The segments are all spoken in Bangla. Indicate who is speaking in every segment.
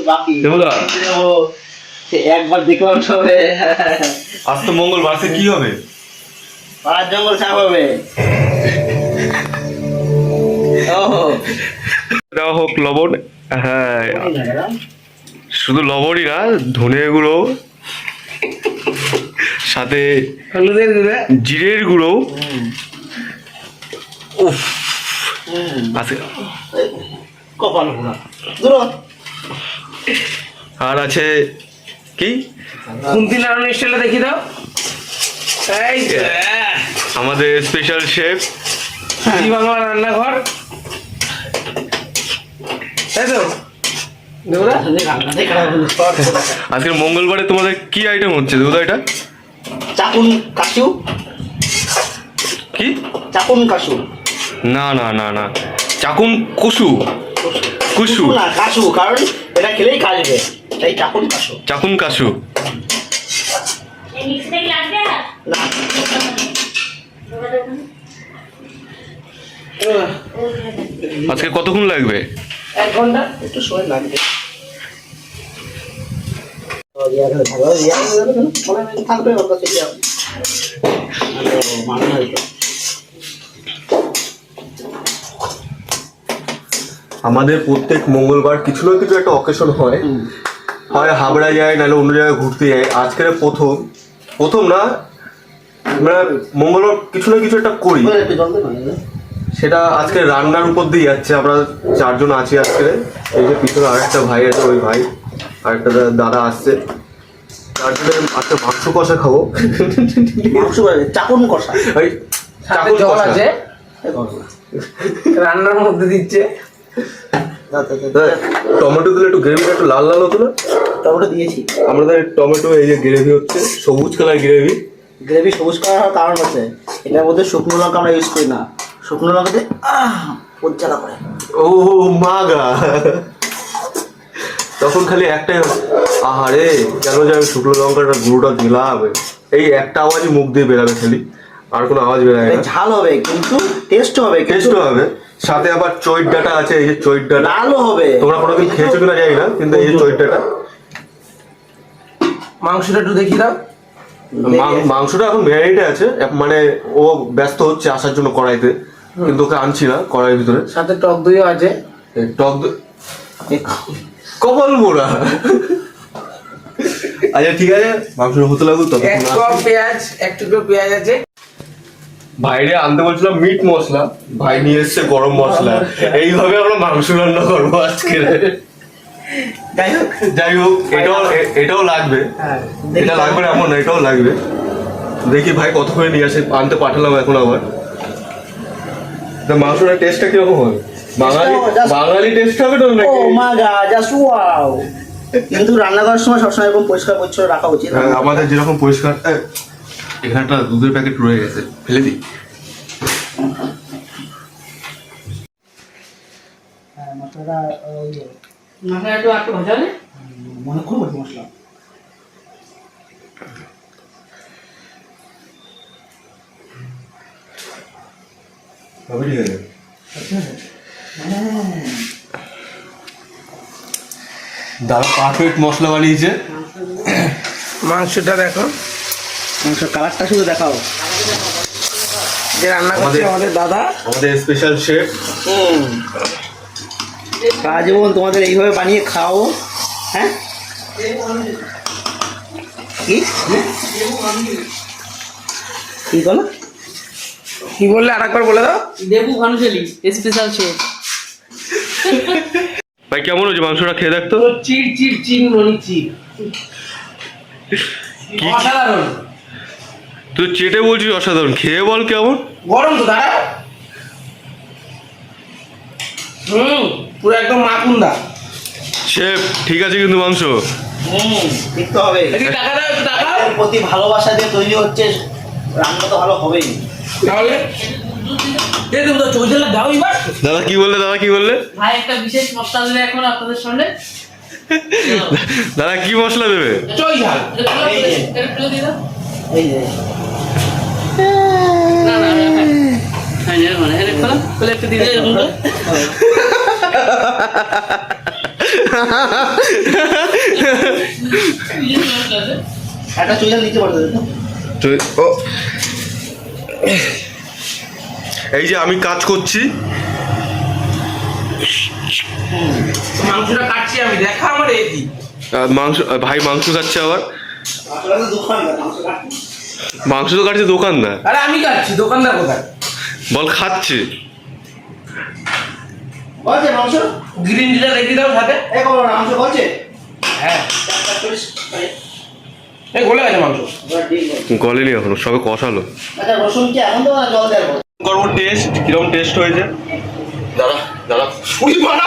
Speaker 1: একটু বাকি।
Speaker 2: দেবদা।
Speaker 1: ও সে একবার দেখলাম সবে
Speaker 2: আজ তো মঙ্গলবার কি হবে?
Speaker 1: পাঁচ জঙ্গল সাপ হবে।
Speaker 2: দেওয়া হোক লবণ হ্যাঁ। শুধু লবণই না ধনে গুঁড়ো সাথে
Speaker 1: হলুদের গুঁড়ো।
Speaker 2: জিরের গুঁড়ো। উফ। আছে
Speaker 1: কপাল।
Speaker 2: আর আছে কি?
Speaker 3: খুন্তি নাড়ানো স্টাইলটা দেখি দাও। এই
Speaker 2: আমাদের স্পেশাল শেফ
Speaker 3: জি বাংলা রান্নাঘর। তাই তো।
Speaker 2: আজকের মঙ্গলবারে তোমাদের কি আইটেম হচ্ছে দাদা এটা?
Speaker 1: চাকুন কাশু।
Speaker 2: কি?
Speaker 1: চাকুন কাশু।
Speaker 2: না না না না। চাকুন কুসু। কুসু।
Speaker 1: না কাশু কারণ এটা খেলেই কাশবে তাই চাকুন কাশু
Speaker 2: চাকুন কাসু
Speaker 4: এই মিক্সিটা কি লাগবে আর?
Speaker 1: না
Speaker 2: আজকে কতক্ষণ লাগবে
Speaker 3: এক ঘণ্টা
Speaker 1: একটু সময় লাগবে থাকবে ওর কাছে ইয়া। আরে, ও, মানে হয়তো।
Speaker 2: আমাদের প্রত্যেক মঙ্গলবার কিছু না কিছু একটা অকেশন হয়। হয় হাবড়া যায় নাহলে অন্য জায়গায় ঘুরতে যায়। আজকের প্রথম। প্রথম না আমরা মঙ্গলবার কিছু না কিছু একটা করি।
Speaker 1: ওই একটু জল দে না,
Speaker 2: সেটা আজকে রান্নার উপর দিয়ে যাচ্ছে। আমরা চারজন আছি আজকে। এই যে পিছনে আরেকটা ভাই আছে ওই ভাই। আরেকটা দা- দাদা আসছে। চারজনে আজকে মাংস কষা খাব।
Speaker 1: মাংস চাকুন কষা।
Speaker 2: ওই চাকুর কষা।
Speaker 3: আছে। রান্নার মধ্যে দিচ্ছে।
Speaker 2: টমেটো দিলে একটু গ্রেভিটা একটু লাল লাল হতো না?
Speaker 1: টমেটো দিয়েছি।
Speaker 2: আমাদের টমেটো এই যে গ্রেভি হচ্ছে সবুজ কালার গ্রেভি
Speaker 1: গ্রেভি সবুজ করার কারণ হচ্ছে এটার মধ্যে শুকনো লঙ্কা আমরা ইউজ করি না। শুকনো লঙ্কাতে উজ্জ্বলা করে।
Speaker 2: ও মাগা তখন খালি একটাই আহারে কেন যে আমি শুকনো লঙ্কাটা গুঁড়োটা দিলাম। এই একটা আওয়াজই মুখ দিয়ে বেরাবে খালি। আর কোনো আওয়াজ বেরায়
Speaker 1: এটা
Speaker 2: না
Speaker 1: ঝাল হবে কিন্তু টেস্ট হবে
Speaker 2: টেস্ট হবে। সাথে আবার চৈট ডাটা আছে এই যে চৈট ডাটা।
Speaker 1: লালও হবে।
Speaker 2: তোমরা কোনোদিন খেয়েছো কিনা জানি না কিন্তু এই যে চৈট ডাটা।
Speaker 3: মাংসটা একটু দেখি দাও।
Speaker 2: মাং- মাংসটা এখন ভ্যারাইটি আছে। মানে ও ব্যস্ত হচ্ছে আসার জন্য কড়াইতে কিন্তু ওকে আনছি না কড়াইয়ের ভিতরে।
Speaker 3: সাথে টক দইও আছে।
Speaker 2: টক দই- কপাল মোড়া। আচ্ছা ঠিক আছে। মাংস হতে লাগুক
Speaker 3: এক
Speaker 2: ততক্ষণ
Speaker 3: কাপ পেঁয়াজ এক টুকরো পেঁয়াজ আছে।
Speaker 2: বাইরে আনতে বলছিলাম মিট মশলা। ভাই নিয়ে এসছে গরম মশলা। এইভাবে আমরা মাংস রান্না করব আজকে।
Speaker 1: যাই হোক।
Speaker 2: যাই হোক এটাও এটাও লাগবে।
Speaker 1: হ্যাঁ
Speaker 2: এটা লাগবে এমন না এটাও লাগবে। দেখি ভাই কত করে নিয়ে আসে আনতে পাঠালাম এখন আবার। মাংসটার টেস্টটা কীরকম হবে? বাঙালি বাঙালি টেস্ট হবে তো
Speaker 1: ও মা গা জাস্ট ওয়াও কিন্তু রান্না করার সময় সবসময় এরকম পরিষ্কার পরিচ্ছন্ন রাখা উচিত।
Speaker 2: হ্যাঁ, আমাদের যেরকম পরিষ্কার এখানে একটা দুধের প্যাকেট রয়ে গেছে। ফেলে দিই।
Speaker 1: হ্যাঁ, মশলাটা
Speaker 3: মশলা একটু একটু ভাজা নেই
Speaker 1: করব মশলা।
Speaker 2: তবে ঠিক আছে দাদা পারফেক্ট মশলা বানিয়েছে।
Speaker 3: মাংসটা দেখো।
Speaker 1: মাংসের কালারটা শুধু দেখাও।
Speaker 3: যে রান্না করছে
Speaker 2: আমাদের-
Speaker 3: দাদা।
Speaker 2: আমাদের স্পেশাল শেফ
Speaker 1: সারা জীবন তোমাদের এইভাবে বানিয়ে খাও। হ্যাঁ? কি? কি বলো?
Speaker 3: কি বললে আরেকবার বলে দাও?
Speaker 5: দেবু ভানুশালী স্পেশাল শেফ
Speaker 2: ভাই কেমন হয়েছে মাংসটা? খেয়ে দেখতো
Speaker 3: চির চির চির মনি চির অসাধারণ।
Speaker 2: তুই চেটে বলছিস অসাধারণ। খেয়ে বল কেমন?
Speaker 3: গরম তো দাঁড়া। হুম পুরো একদম মাকুন্দা।
Speaker 2: শেফ ঠিক আছে কিন্তু মাংস?
Speaker 1: হুম দেখতে হবে।
Speaker 3: একটু টাকা দাও একটু টাকা।
Speaker 1: প্রতি ভালোবাসা দিয়ে তৈরি হচ্ছে রান্না তো ভালো হবেই।
Speaker 3: তাহলে? এই তুমি তো চৌজলা দাও এবার।
Speaker 2: দাদা কি বললে দাদা কি বললে?
Speaker 5: ভাই একটা বিশেষ মশলা দেবে এখন আপনাদের সামনে।
Speaker 2: দাদা কি মশলা দেবে?
Speaker 1: এই যে।
Speaker 2: এই যে আমি কাজ করছি।
Speaker 3: মাংসটা কাটছি আমি দেখা আমার এই
Speaker 2: মাংস ভাই মাংস খাচ্ছে আবার?
Speaker 1: তো হয় না মাংস
Speaker 2: তো কাটছে দোকানদার
Speaker 3: আরে আমি কাটছি দোকানদার কোথায়?
Speaker 2: বল খাচ্ছে।
Speaker 1: বলছে মাংস?
Speaker 3: গ্রিন টিটা রেখে দাও সাথে।
Speaker 1: এই খবর মাংস বলছে?
Speaker 3: হ্যাঁ। এই গলে গেছে মাংস।
Speaker 2: গলেনি এখনও সবে কষালো।
Speaker 1: আচ্ছা রসুন কি এখন তো জল দেওয়ার
Speaker 2: করব টেস্ট কীরকম টেস্ট হয়েছে? দাদা দাদা মারা!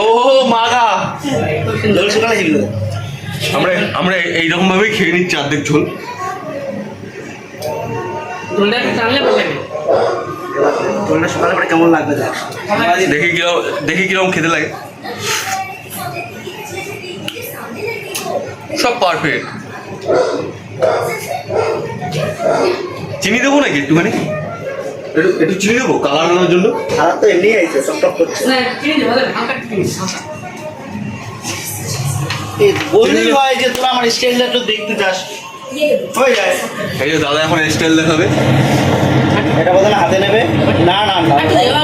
Speaker 2: ও মাগা
Speaker 1: জল হেগুলো
Speaker 2: আমরা আমরা এইরকম ভাবেই খেয়ে নিচ্ছি অর্ধেক ঝোল।
Speaker 1: পরে কেমন লাগবে দেখি?
Speaker 2: কীরকম দেখি কীরকম খেতে লাগে। সব পারফেক্ট চিনি দেবো নাকি একটুখানি? একটু একটু চিনি দেবো কালার আনার জন্য?
Speaker 1: খারাপ তো এমনি আইছে সব টক করছে।
Speaker 5: না চিনি দেবো হালকা চিনি হালকা।
Speaker 1: এই বললেই হয় যে তোরা আমার স্টাইলটা একটু দেখতে চাস। হয়ে যায়।
Speaker 2: এই যে দাদা এখন স্টাইল দেখাবে।
Speaker 1: এটা বলতে না হাতে নেবে? না না না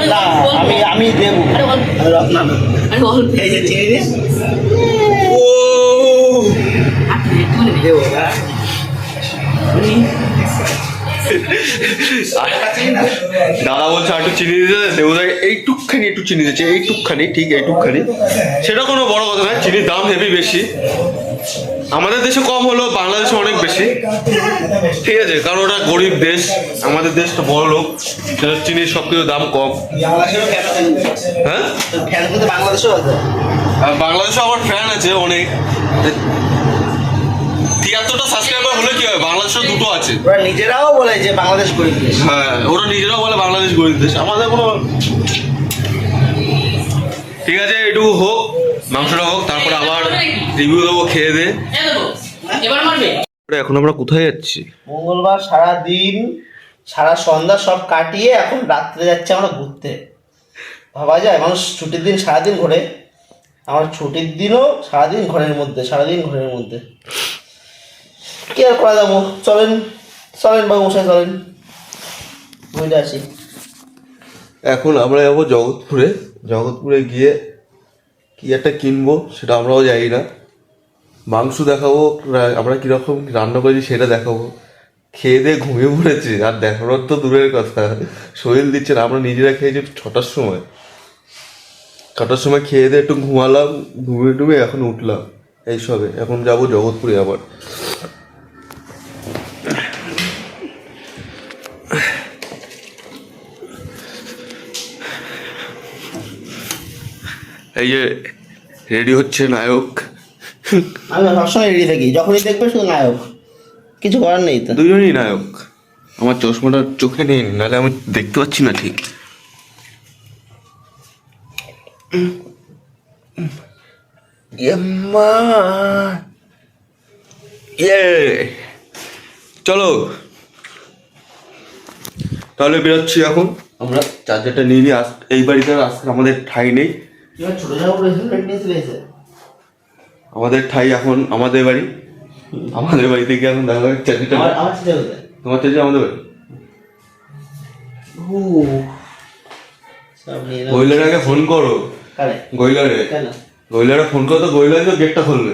Speaker 1: না আমি আমি দেবো।
Speaker 5: আরে বল।
Speaker 1: আরে রস না না।
Speaker 5: আরে অল্প
Speaker 1: এই যে চিনি
Speaker 2: ও।
Speaker 1: দেবো
Speaker 2: দাদা বলছে আর একটু চিনি দিতে দেবো এইটুকখানি একটু চিনি দিচ্ছে এইটুকখানি ঠিক এইটুকখানি। সেটা কোনো বড় কথা নয় চিনির দাম হেভি বেশি। আমাদের দেশে কম হলেও বাংলাদেশে অনেক বেশি। ঠিক আছে কারণ ওটা গরিব দেশ আমাদের দেশটা বড় লোক চিনির সব কিছু দাম কম। হ্যাঁ? বাংলাদেশে আমার ফ্যান আছে অনেক। তিয়াত্তরটা সাবস্ক্রাইবার হলে কি হয়? বাংলাদেশে দুটো আছে।
Speaker 1: ওরা নিজেরাও বলে যে বাংলাদেশ গরিব দেশ।
Speaker 2: হ্যাঁ ওরা নিজেরাও বলে বাংলাদেশ গরিব দেশ। আমাদের কোনো ঠিক আছে একটু হোক মাংসটা হোক তারপরে আবার রিভিউ দেবো খেয়ে দে
Speaker 5: এবার মারবে।
Speaker 2: এখন আমরা কোথায় যাচ্ছি?
Speaker 1: মঙ্গলবার সারা দিন সারা সন্ধ্যা সব কাটিয়ে এখন রাত্রে যাচ্ছে আমরা ঘুরতে। ভাবা যায় মানুষ ছুটির দিন সারাদিন ঘোরে। আমার ছুটির দিনও সারাদিন ঘরের মধ্যে সারাদিন ঘরের মধ্যে। কি আর করা যাব? চলেন চলেন বাবু মশাই চলেন। বুঝলে আসি
Speaker 2: এখন আমরা যাব জগৎপুরে। জগৎপুরে গিয়ে কি একটা কিনবো সেটা আমরাও জানি না। মাংস দেখাবো আমরা কীরকম রান্না করেছি সেটা দেখাবো। খেয়ে দিয়ে ঘুমিয়ে পড়েছি, আর দেখানোর তো দূরের কথা। শরীর দিচ্ছে না, আমরা নিজেরা খেয়েছি ছটার সময়। ছটার সময় খেয়ে দিয়ে একটু ঘুমালাম, ঘুমিয়ে টুমিয়ে এখন উঠলাম। এইসবে এখন যাব জগৎপুরে আবার। এই যে রেডি হচ্ছে নায়ক।
Speaker 1: আমি সবসময় রেডি থাকি যখনই দেখবে শুধু নায়ক। কিছু করার নেই তো।
Speaker 2: দুজনই নায়ক। আমার চশমাটা চোখে নেই নাহলে আমি দেখতে পাচ্ছি না ঠিক। ইয়ে। চলো। তাহলে বেরোচ্ছি এখন। আমরা চার্জারটা নিয়ে নিই আজ এই বাড়িতে আজকে আমাদের ঠাই নেই। আমাদের ঠাই এখন আমাদের বাড়ি। আমাদের বাড়ি থেকে এখন দেখা যাচ্ছে
Speaker 1: কোথায়?
Speaker 2: তোমার চার্জার আমাদের বাড়ি। গইলারাকে ফোন করো।
Speaker 1: কারে?
Speaker 2: গইলারে ফোন করো তো গইলারে তো গেটটা খুলবে।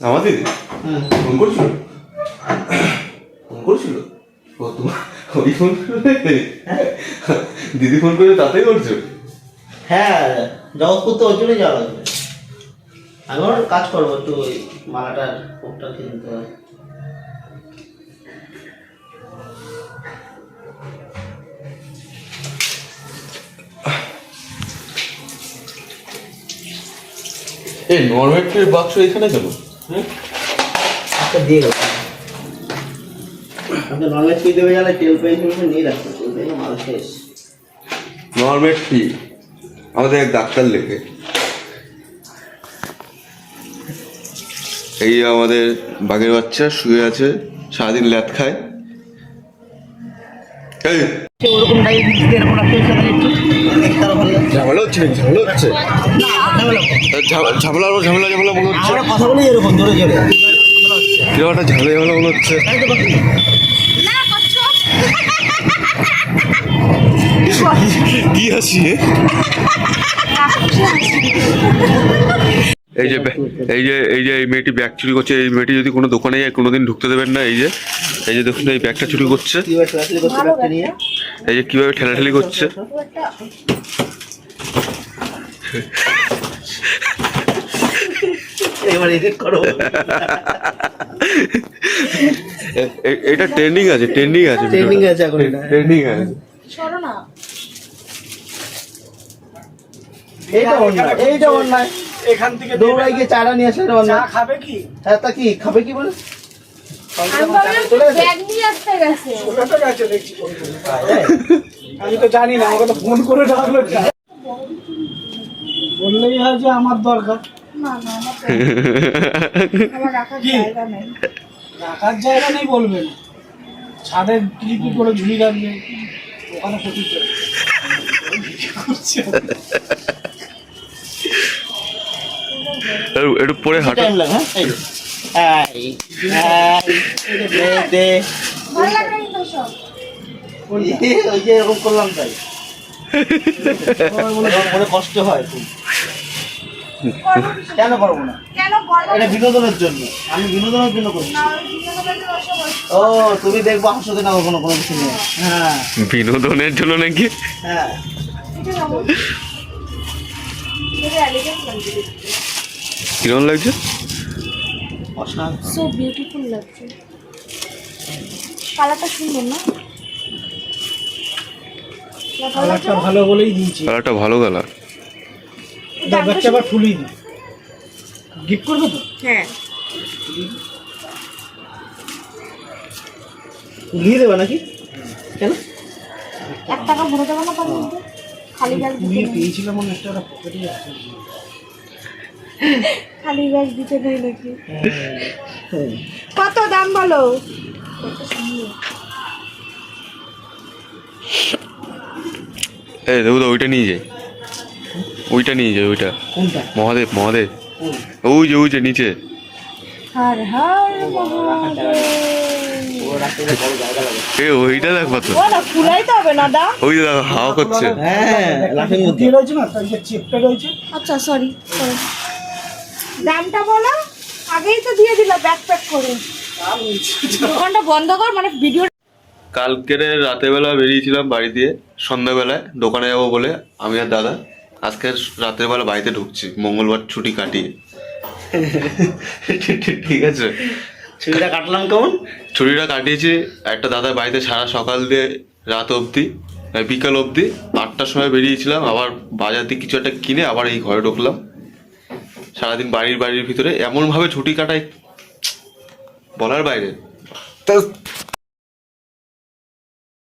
Speaker 2: আমার দিদি? ফোন করছিল? ফোন করছিল? ও তোমার ওই ফোন করে দিদি ফোন করে তাতেই করছ?
Speaker 1: হ্যাঁ জগৎপুর তো ওই জন্যই যাওয়া লাগবে। আমি ওর কাজ করব একটু ওই মালাটার কোপটা কিনতে হবে।
Speaker 2: এই নরমেট্রির বাক্স এখানে কেন
Speaker 1: একটা দিয়ে গেল আপনি ননভেজ দেবে জানে তেল টেল নিয়ে রাখতে তেল পেন মাল শেষ।
Speaker 2: নরমেট্রি? আমাদের এক ডাক্তার লেখে। এই আমাদের বাঘের বাচ্চা শুয়ে আছে সারাদিন ল্যাদ খায়।
Speaker 1: ওরকম
Speaker 2: ঝামেলা হচ্ছে ঝামেলা হচ্ছে। ঝামেলা ঝামেলা ঝামেলা মনে হচ্ছে।
Speaker 1: কথা বলি এরকম জোরে জোরে
Speaker 2: কীরকম একটা ঝামেলা ঝামেলা মনে হচ্ছে। কি হাসি এই যে এই যে এই যে এই মেয়েটি ব্যাগ চুরি করছে এই মেয়েটি যদি কোনো দোকানে যায় কোনোদিন ঢুকতে দেবেন না এই যে এই যে দেখুন এই ব্যাগটা চুরি করছে। এই যে কীভাবে ঠেলাঠেলি করছে। এটা ট্রেন্ডিং আছে ট্রেন্ডিং আছে
Speaker 1: Trending আছে এখন
Speaker 2: ট্রেন্ডিং আছে।
Speaker 1: এইটা অন্যায়। এইটা অন্যায়।
Speaker 6: এখান থেকে
Speaker 1: দৌড়াই গিয়ে চারা নিয়ে আসলে
Speaker 6: চা
Speaker 1: অন্যায়।
Speaker 6: খাবে কি?
Speaker 1: হ্যাঁ তা কি খাবে কি বলে?
Speaker 7: ব্যাগ নিয়ে আসতে গেছে।
Speaker 6: ওটা তো গেছে দেখছি। ফোন করে। আমি তো জানি না আমাকে তো ফোন করে ডাকলো বললেই হয় যে আমার দরকার।
Speaker 7: না না রাখার জায়গা নেই।
Speaker 6: বলবেন ছাদে কি করে ঝুলি রাখবে। ওখানে ক্ষতি করছে।
Speaker 2: একটু- পরে হাঁটা।
Speaker 1: হ্যাঁ? কষ্ট হয় কেন করব না? এটা বিনোদনের জন্য। আমি বিনোদনের জন্য করছি। ও তুমি দেখব হাসতে না কোনো কোনো কিছু হ্যাঁ।
Speaker 2: বিনোদনের জন্য নাকি?
Speaker 1: হ্যাঁ।
Speaker 7: Elegant লাগছে? So beautiful কালারটা সুন্দর না? ভালো
Speaker 6: কালারটা ভালো বলেই দিয়েছি।
Speaker 2: কালারটা ভালো কালার।
Speaker 7: দামটা
Speaker 6: আবার দিই। গিফট করবে তো?
Speaker 7: হ্যাঁ।
Speaker 1: দেবে নাকি? কেন?
Speaker 7: এক টাকা ভরে দেবো না তার মধ্যে? খালি
Speaker 6: পেয়েছিলাম মনে একটা পকেটে আছে।
Speaker 7: খালি ব্যাগ দিতে নেই নাকি? কত দাম বলো?
Speaker 2: এই তো ওইটা নিয়ে যাই। ওইটা নিয়ে যাই ওইটা। মহাদেব মহাদেব? ওই যে ওই যে নিচে।
Speaker 7: হর হর
Speaker 2: এ ওইটা দেখবা তো
Speaker 7: ও ফুলাই তো হবে না দা
Speaker 2: ওই দেখো হাওয়া করছে।
Speaker 1: হ্যাঁ লাফিং বুদ্ধি
Speaker 6: রয়েছে না তার যে চেপটা রয়েছে।
Speaker 7: আচ্ছা সরি দামটা বলো? আগেই তো দিয়ে দিলা ব্যাক প্যাক করে। দোকানটা বন্ধ কর মানে ভিডিও
Speaker 2: কালকের রাতের বেলা বেরিয়েছিলাম বাড়ি দিয়ে সন্ধ্যাবেলায় দোকানে যাব বলে আমি আর দাদা আজকে রাতের বেলা বাড়িতে ঢুকছি মঙ্গলবার ছুটি কাটিয়ে। ঠিক আছে।
Speaker 1: ছুটিটা কাটলাম কেমন?
Speaker 2: ছুটিটা কাটিয়েছি একটা দাদার বাড়িতে সারা সকাল দিয়ে রাত অবধি বিকাল অবধি আটটার সময় বেরিয়েছিলাম আবার বাজার দিয়ে কিছু একটা কিনে আবার এই ঘরে ঢুকলাম। সারাদিন বাড়ির বাড়ির ভিতরে এমনভাবে ছুটি কাটায় বলার বাইরে।